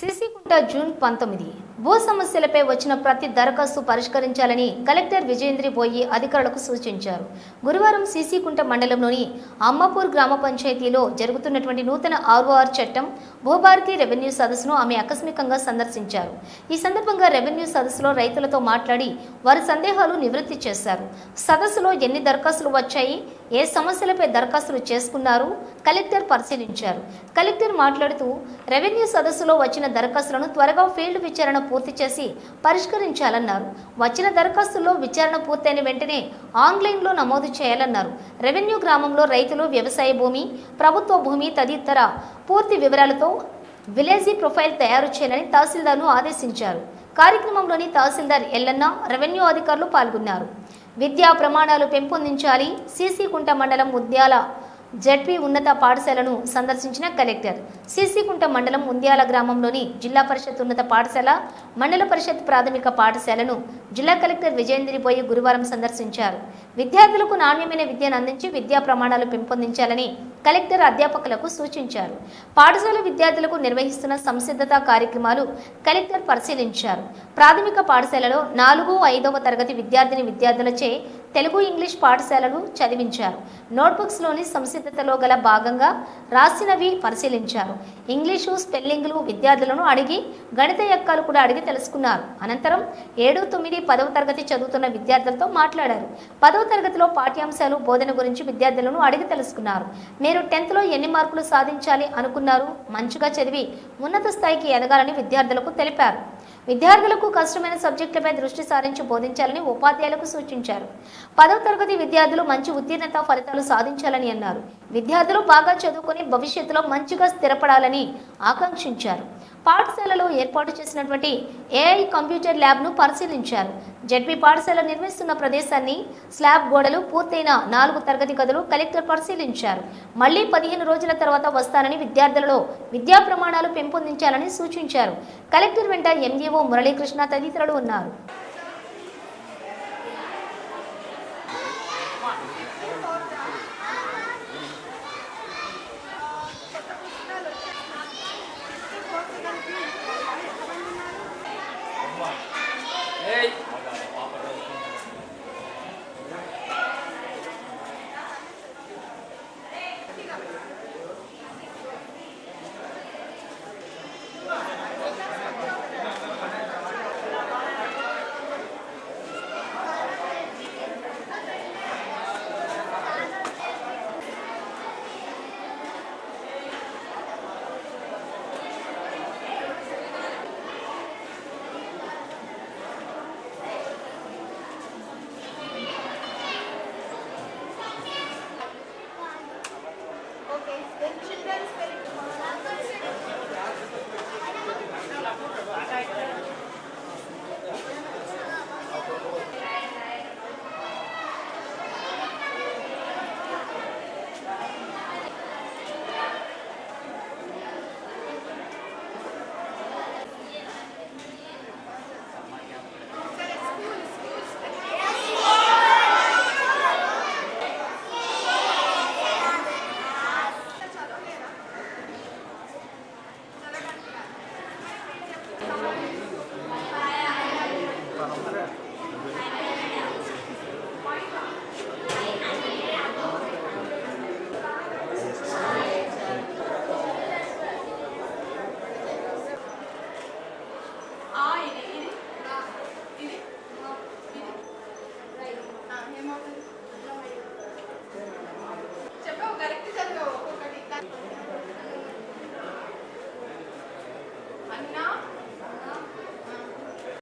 సిసికుంట June పంతొమ్మిది. భూ సమస్యలపై వచ్చిన ప్రతి దరఖాస్తు పరిష్కరించాలని కలెక్టర్ విజయేంద్రి బోయి అధికారులకు సూచించారు. గురువారం సిసికుంట మండలంలోని అమ్మపూర్ గ్రామ పంచాయతీలో జరుగుతున్నటువంటి నూతన ఆర్ఓఆర్ చట్టం భూభారతి రెవెన్యూ సదస్సును ఆమె ఆకస్మికంగా సందర్శించారు. ఈ సందర్భంగా రెవెన్యూ సదస్సులో రైతులతో మాట్లాడి వారి సందేహాలు నివృత్తి చేశారు. సదస్సులో ఎన్ని దరఖాస్తులు వచ్చాయి ఏ సమస్యలపై దరఖాస్తులు చేసుకున్నారు కలెక్టర్ పరిశీలించారు. కలెక్టర్ మాట్లాడుతూ రెవెన్యూ సదస్సులో వచ్చిన దరఖాస్తులను త్వరగా ఫీల్డ్ విచారణ పూర్తి చేసి పరిష్కరించాలన్నారు. వచ్చిన దరఖాస్తుల్లో విచారణ పూర్తయిన వెంటనే ఆన్లైన్లో నమోదు చేయాలన్నారు. రెవెన్యూ గ్రామంలో రైతులు వ్యవసాయ భూమి ప్రభుత్వ భూమి తదితర పూర్తి వివరాలతో విలేజీ ప్రొఫైల్ తయారు చేయాలని తహసీల్దార్ను ఆదేశించారు. కార్యక్రమంలోని తహసీల్దార్ ఎల్లన్న రెవెన్యూ అధికారులు పాల్గొన్నారు. విద్యా ప్రమాణాలు పెంపొందించాలి. సీసీకుంట మండలం ముద్యాల జడ్పీ ఉన్నత పాఠశాలను సందర్శించిన కలెక్టర్. సిసికుంట మండలం ముంద్యాల గ్రామంలోని జిల్లా పరిషత్ ఉన్నత పాఠశాల మండల పరిషత్ ప్రాథమిక పాఠశాలను జిల్లా కలెక్టర్ విజయేంద్రిపోయి గురువారం సందర్శించారు. విద్యార్థులకు నాణ్యమైన విద్యను అందించి విద్యా ప్రమాణాలు పెంపొందించాలని కలెక్టర్ అధ్యాపకులకు సూచించారు. పాఠశాల విద్యార్థులకు నిర్వహిస్తున్న సంసిద్ధత కార్యక్రమాలు కలెక్టర్ పరిశీలించారు. ప్రాథమిక పాఠశాలలో నాలుగు ఐదవ తరగతి విద్యార్థిని విద్యార్థులచే తెలుగు ఇంగ్లీష్ పాఠశాలలు చదివించారు. నోట్బుక్స్లోని సంసిద్ధతలో గల భాగంగా రాసినవి పరిశీలించారు. ఇంగ్లీషు స్పెల్లింగ్లు విద్యార్థులను అడిగి గణిత యక్కాలు కూడా అడిగి తెలుసుకున్నారు. అనంతరం ఏడు తొమ్మిది పదవ తరగతి చదువుతున్న విద్యార్థులతో మాట్లాడారు. పదవ తరగతిలో పాఠ్యాంశాలు బోధన గురించి విద్యార్థులను అడిగి తెలుసుకున్నారు. మీరు టెన్త్లో ఎన్ని మార్కులు సాధించాలి అనుకున్నారు? మంచిగా చదివి ఉన్నత స్థాయికి ఎదగాలని విద్యార్థులకు తెలిపారు. విద్యార్థులకు కష్టమైన సబ్జెక్టులపై దృష్టి సారించి బోధించాలని ఉపాధ్యాయులకు సూచించారు. పదవ తరగతి విద్యార్థులు మంచి ఉత్తీర్ణత ఫలితాలు సాధించాలని అన్నారు. విద్యార్థులు బాగా చదువుకొని భవిష్యత్తులో మంచిగా స్థిరపడాలని ఆకాంక్షించారు. పాఠశాలలో ఏర్పాటు చేసినటువంటి ఏఐ కంప్యూటర్ ల్యాబ్ను పరిశీలించారు. జడ్పీ పాఠశాల నిర్మిస్తున్న ప్రదేశాన్ని స్లాబ్ గోడలు పూర్తయిన నాలుగు తరగతి గదులు కలెక్టర్ పరిశీలించారు. మళ్ళీ పదిహేను రోజుల తర్వాత వస్తానని విద్యార్థులలో విద్యా ప్రమాణాలు పెంపొందించాలని సూచించారు. కలెక్టర్ వెంట ఎండిఓ మురళీకృష్ణ తదితరులు ఉన్నారు. Thank you. এই। puedes